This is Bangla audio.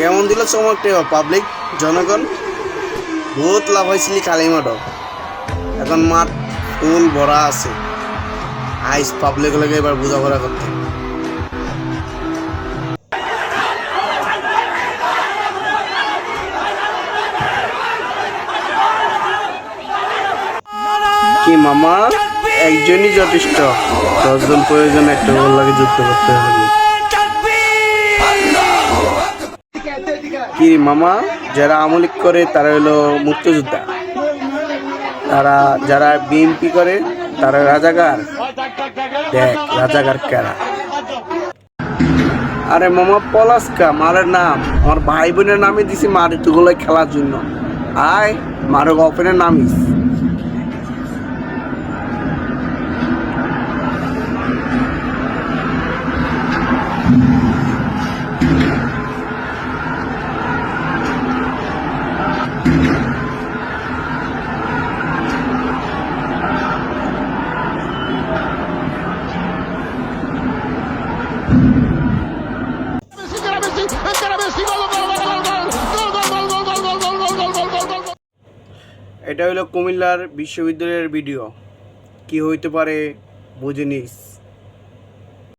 কেমন দিল চমকটে পাবলিক জনগণ, বহুত লাভ হয়েছিল কালী এখন মাঠ ফুল ভরা আছে। আইস পাবলিক লাগে এবার বোঝাপড়া করতে। কি মামা? একজনই যথেষ্ট। দশজন প্রয়োজন একটা ওর লাগে যুদ্ধ করতে হবে। কি মামা? যারা আমলিক করে, তারা হলো মুক্তিযোদ্ধা। তারা যারা বিএনপি করে, তারা রাজাগার দেখ রাজাগার কারা? আরে মামা, পলাশকা মারের নাম। আমার ভাই বোনের নামে দিছি মারে তুগুলো খেলার জন্য। আয় মারো গল্পের নামিস এটা হলো কুমিল্লার বিশ্ববিদ্যালয়ের ভিডিও। কি হইতে পারে বুঝে নিস।